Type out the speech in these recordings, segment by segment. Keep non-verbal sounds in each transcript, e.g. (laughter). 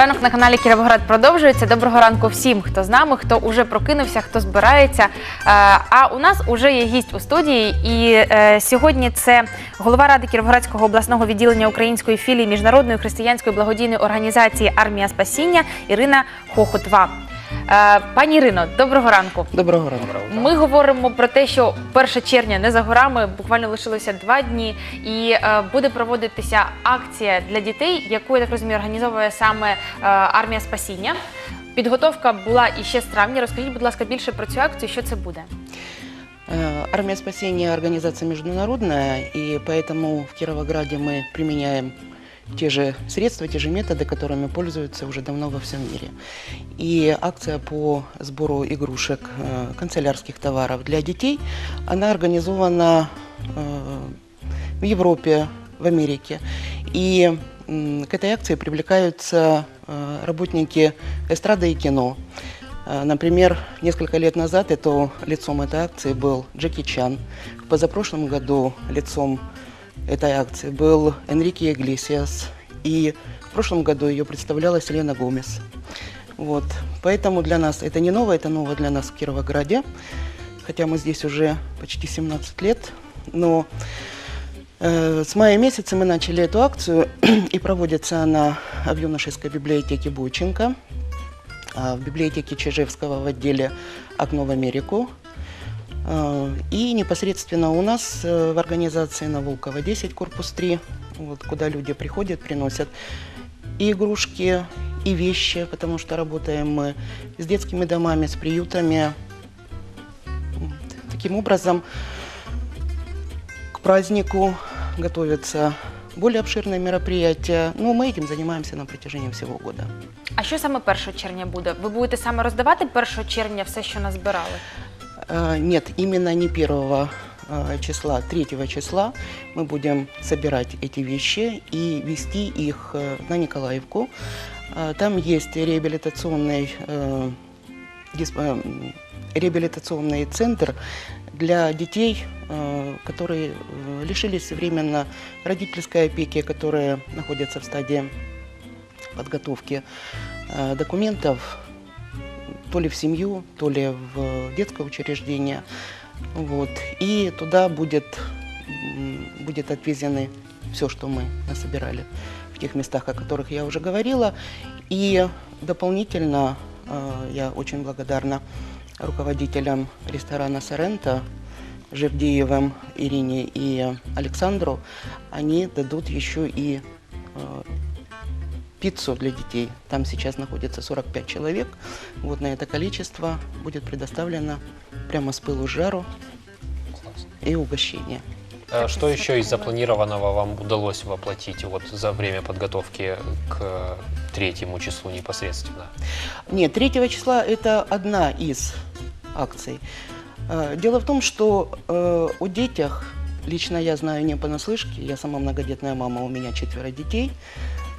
Ранок на каналі Кіровоград продовжується. Доброго ранку всім, хто з нами, хто уже прокинувся, хто збирається. Е, А у нас уже є гість у студії, і е, сьогодні це голова ради Кіровоградського обласного відділення української філії міжнародної християнської благодійної організації Армія Спасіння Ірина Хохотва. Е, Пані Ірино, доброго ранку. Доброго ранку. Ми говоримо про те, що 1 червня не за горами, буквально лишилося два дні, і е, буде проводитися акція для дітей, яку я так розумію, організовує саме е, армія спасіння. Підготовка була і ще з травня. Розкажіть, будь ласка, більше про цю акцію, що це буде? Э, Армия спасения – организация международная, и поэтому в Кировограде мы применяем Те же средства, те же методы, которыми пользуются уже давно во всем мире. И акция по сбору игрушек, э, канцелярских товаров для детей, она организована э, в Европе, в Америке. И к этой акции привлекаются э, работники эстрады и кино. Например, несколько лет назад это, лицом этой акции был Джеки Чан. В позапрошлом году лицом этой акции был Энрике Иглесиас. И в прошлом году ее представляла Селена Гомес. Вот. Поэтому для нас это не ново, это ново для нас в Кировограде. Хотя мы здесь уже почти 17 лет. Но э, с мая месяца мы начали эту акцию, (clears throat) и проводится она в юношеской библиотеке Бойченко а, в библиотеке Чижевского в отделе «Окно в Америку». А, И непосредственно у нас э, в организации на Волкова 10, корпус 3, вот, куда люди приходят, приносят и игрушки, и вещи, потому что работаем мы с детскими домами, с приютами. Таким образом, к празднику готовятся более обширные мероприятия. Но мы этим занимаемся на протяжении всего года. А що саме 1 червня буде? Ви будете саме роздавати 1 червня все, що назбирали? Э, Нет, именно не первого э, числа, третьего числа мы будем собирать эти вещи и вести их э, на Николаевку. Там есть реабилитационный, реабилитационный центр для детей, которые лишились временно родительской опеки, которые находятся в стадии подготовки документов то ли в семью, то ли в детское учреждение. Вот. И туда будет, будет отвезены все, что мы насобирали в тех местах, о которых я уже говорила. И дополнительно э, я очень благодарна руководителям ресторана «Соренто», Жевдеевым Ирине и Александру. Они дадут еще и э, пиццу для детей. Там сейчас находится 45 человек. Вот на это количество будет предоставлено прямо с пылу с жару и угощение. Э, Что еще из запланированного вам удалось воплотить вот за время подготовки к третьему числу непосредственно? Нет, 3 числа это одна из акций. Э, Дело в том, что э, о детях лично я знаю не понаслышке. Я сама многодетная мама, у меня четверо детей.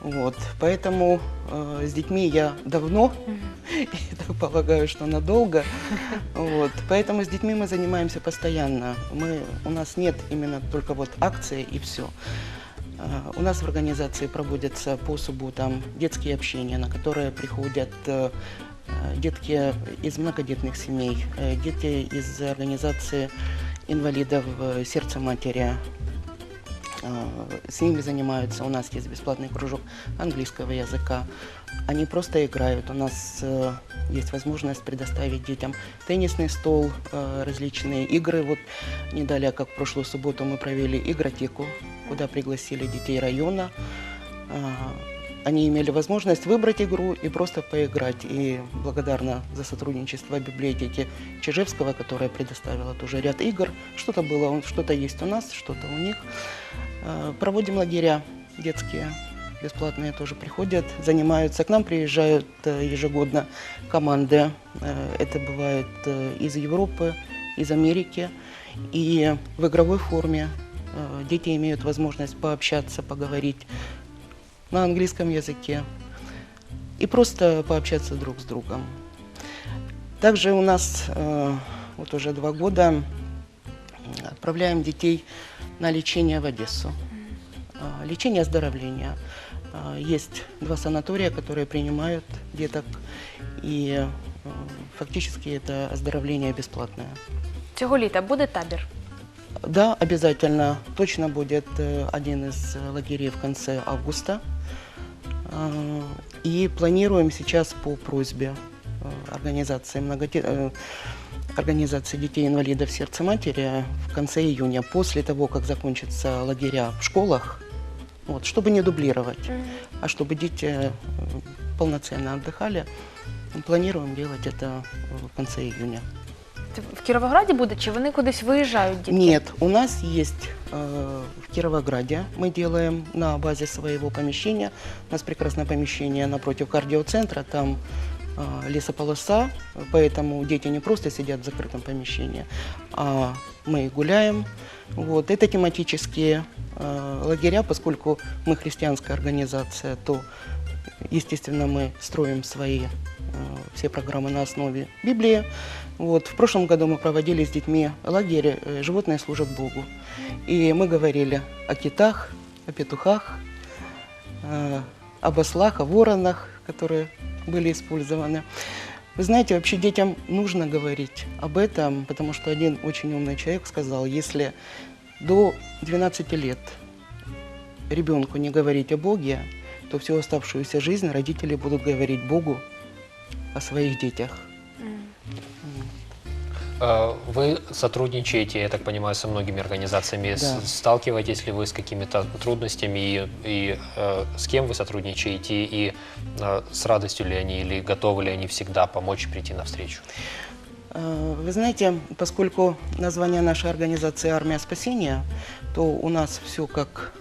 Вот, поэтому э, с детьми я давно, (laughs) и так полагаю, что надолго. Вот, поэтому с детьми мы занимаемся постоянно. Мы, у нас нет именно только вот акции и все. У нас в организации проводятся по субботам детские общения, на которые приходят э, э, детки из многодетных семей, э, дети из организации инвалидов э, сердца матери. Э, С ними занимаются. У нас есть бесплатный кружок английского языка. Они просто играют. У нас э, есть возможность предоставить детям теннисный стол, э, различные игры. Вот не далее, как прошлую субботу, мы провели игротеку, куда пригласили детей района. Они имели возможность выбрать игру и просто поиграть. И благодарна за сотрудничество библиотеки Чижевского, которая предоставила тоже ряд игр. Что-то было, что-то есть у нас, что-то у них. А, Проводим лагеря детские, бесплатные тоже приходят, занимаются. К нам приезжают э, ежегодно команды. Э, Это бывает э, из Европы, из Америки. И в игровой форме э, дети имеют возможность пообщаться, поговорить на английском языке и просто пообщаться друг с другом. Также у нас э, вот уже два года отправляем детей на лечение в Одессу. Э, Лечение оздоровления. А, Есть два санатория, которые принимают деток, и э, фактически это оздоровление бесплатное. Цього літа буде табір. Да, обязательно. Точно будет э, один из лагерей в конце августа. А, И планируем сейчас по просьбе э, организации, многоте- э, организации детей-инвалидов сердца матери в конце июня, после того, как закончатся лагеря в школах, вот, чтобы не дублировать, а чтобы дети э, полноценно отдыхали, планируем делать это э, в конце июня. Це В Кіровограді буде чи вони кудись виїжджають дітки? Нет, у нас есть э, в Кировограде, мы делаем на базе своего помещения. У нас прекрасное помещение напротив кардиоцентра, там э, лесополоса, поэтому дети не просто сидят в закрытом помещении, а мы гуляем. Вот. Это тематические э, лагеря, поскольку мы христианская организация, то, естественно, мы строим свои э, все программы на основе Библии. Вот. В прошлом году мы проводили с детьми лагерь э, «Животные служат Богу». И мы говорили о китах, о петухах, об ослах, о воронах, которые были использованы. Вы знаете, вообще детям нужно говорить об этом, потому что один очень умный человек сказал, если до 12 лет ребенку не говорить о Боге, то всю оставшуюся жизнь родители будут говорить Богу о своих детях. Э, Вы сотрудничаете, я так понимаю, со многими организациями. Да. Сталкиваетесь ли вы с какими-то трудностями и, и, э, с кем вы сотрудничаете и э, с радостью ли они или готовы ли они всегда помочь прийти навстречу? Э, Вы знаете, поскольку название нашей организации «Армия спасения», то у нас все как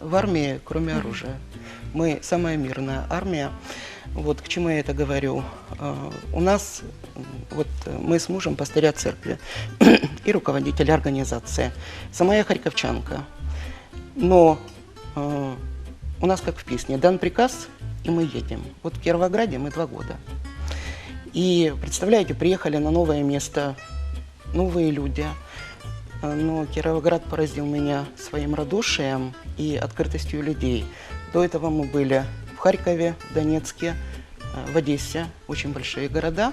в армии, кроме оружия. Мы самая мирная армия. Вот к чему я это говорю. Э, У нас, вот э, мы с мужем пастыря церкви (clears throat) и руководитель организации. Сама я харьковчанка. Но э, у нас как в песне. Дан приказ, и мы едем. Вот в Кировограде мы два года. И, представляете, приехали на новое место, новые люди. Но Кировоград поразил меня своим радушием и открытостью людей. До этого мы были Харькове, Донецке, э, в Одессе, очень большие города.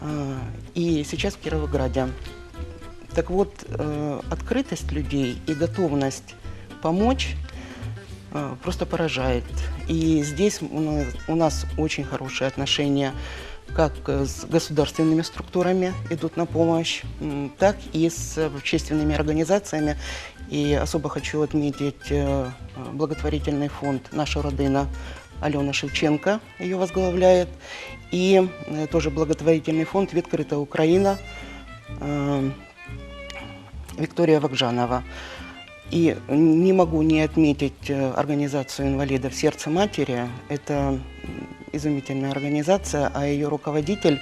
Э, И сейчас в Кировограде. Так вот, э, открытость людей и готовность помочь просто поражает. И здесь у нас, очень хорошие отношения как с государственными структурами идут на помощь, так и с общественными организациями. И особо хочу отметить благотворительный фонд «Наша родина» Алена Шевченко ее возглавляет. И э, тоже благотворительный фонд «Відкрита Украина» э, Виктория Вакжанова. И не могу не отметить э, организацию инвалидов «Сердце матери». Это изумительная организация, а ее руководитель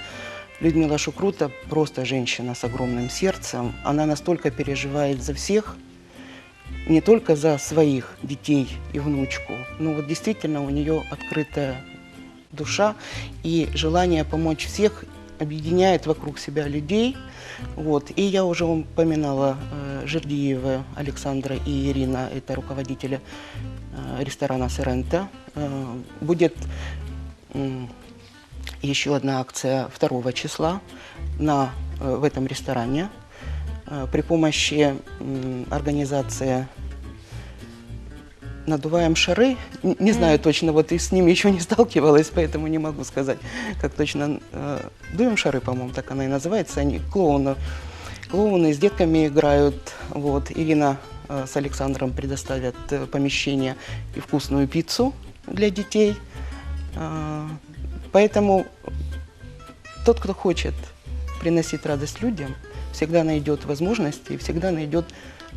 Людмила Шукрута просто женщина с огромным сердцем. Она настолько переживает за всех, не только за своих детей и внучку, но вот действительно у нее открытая душа и желание помочь всех объединяет вокруг себя людей. Вот. И я уже упоминала э, Жердиева Александра и Ирина, это руководители э, ресторана «Сорента». Э, будет м, еще одна акция 2 числа на, э, в этом ресторане э, при помощи организации надуваем шары. Не знаю точно, вот и с ними еще не сталкивалась, поэтому не могу сказать, как точно. Э, Дуем шары, по-моему, так она и называется. Они клоуны. Клоуны с детками играют. Вот. Ирина э, с Александром предоставят э, помещение и вкусную пиццу для детей. Э, Поэтому тот, кто хочет приносить радость людям, всегда найдет возможности и всегда найдет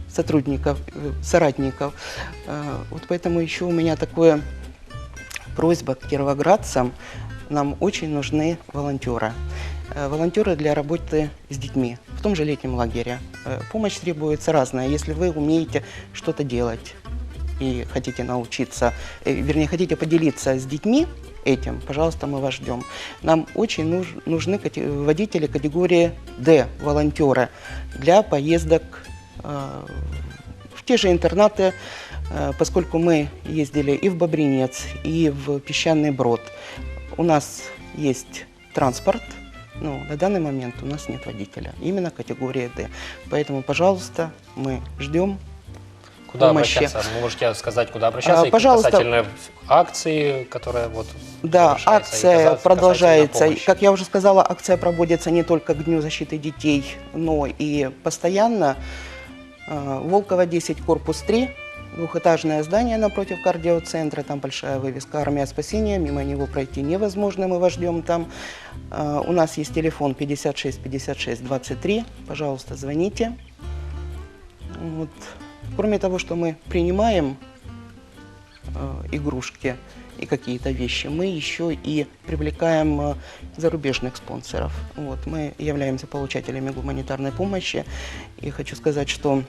сотрудников, э, соратников. Э, Вот поэтому еще у меня такое просьба к кировоградцам. Нам очень нужны волонтеры. Э, Волонтеры для работы с детьми в том же летнем лагере. Помощь требуется разная. Если вы умеете что-то делать и хотите научиться, э, вернее, хотите поделиться с детьми этим, пожалуйста, мы вас ждем. Нам очень нуж- нужны водители категории D, волонтеры, для поездок э, в те же интернаты, Э, Поскольку мы ездили и в Бобринец, и в Песчаный Брод, у нас есть транспорт, но на данный момент у нас нет водителя, именно категория D. Поэтому, пожалуйста, мы ждем. Куда помощи. обращаться? Вы можете сказать, куда обращаться? А, И пожалуйста. Касательно акции, которая вот Да, и акция касательно продолжается. Как я уже сказала, акция проводится не только к Дню защиты детей, но и постоянно. Э, Волкова 10, корпус 3, двухэтажное здание напротив кардиоцентра, там большая вывеска «Армия спасения», мимо него пройти невозможно, мы вас ждем там. Э, У нас есть телефон 56 56 23, пожалуйста, звоните. Вот. Кроме того, что мы принимаем э, игрушки и какие-то вещи, мы еще и привлекаем э, зарубежных спонсоров. Вот, мы являемся получателями гуманитарной помощи. И хочу сказать, что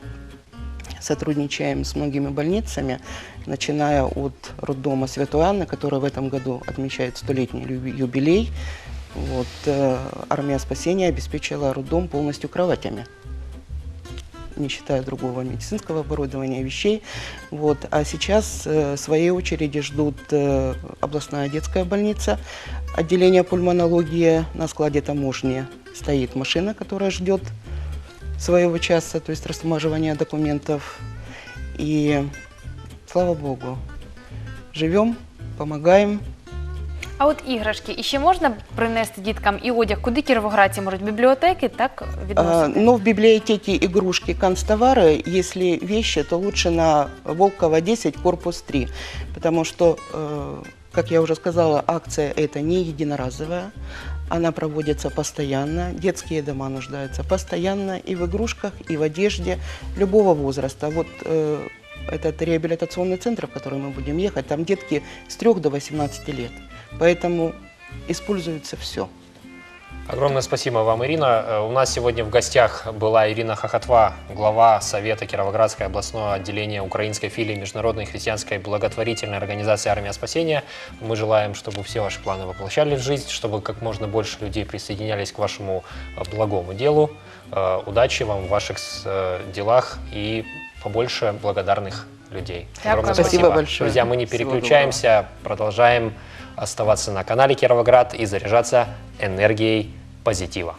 сотрудничаем с многими больницами, начиная от роддома Святой Анны, который в этом году отмечает столетний юбилей. Вот, э, Армия спасения обеспечила роддом полностью кроватями не считая другого медицинского оборудования, вещей. Вот. А сейчас э, в своей очереди ждут э, областная детская больница, отделение пульмонологии на складе таможни. Стоит машина, которая ждет своего часа, то есть размаживания документов. И слава богу, живем, помогаем. А от іграшки, і ще можна принести діткам і одяг? Куди кіровоградці можуть? Бібліотеки так А, відносити? Но в библиотеке игрушки, канцтовары, если вещи, то лучше на Волкова 10, корпус 3. Потому что, э, как я уже сказала, акция это не единоразовая. Она проводится постоянно. Детские дома нуждаются постоянно и в игрушках, и в одежде любого возраста. Вот э, этот реабилитационный центр, в который мы будем ехать, там детки с 3 до 18 лет. Поэтому используется все. Огромное спасибо вам, Ирина. Э, У нас сегодня в гостях была Ирина Хохотва, глава Совета Кировоградское областное отделение украинской филии Международной христианской благотворительной организации «Армия спасения». Мы желаем, чтобы все ваши планы воплощали в жизнь, чтобы как можно больше людей присоединялись к вашему э, благому делу. Э, Удачи вам в ваших делах и побольше благодарных людей. Огромное Спасибо большое. Друзья, мы не переключаемся, продолжаем оставаться на канале Кировоград и заряжаться энергией позитива.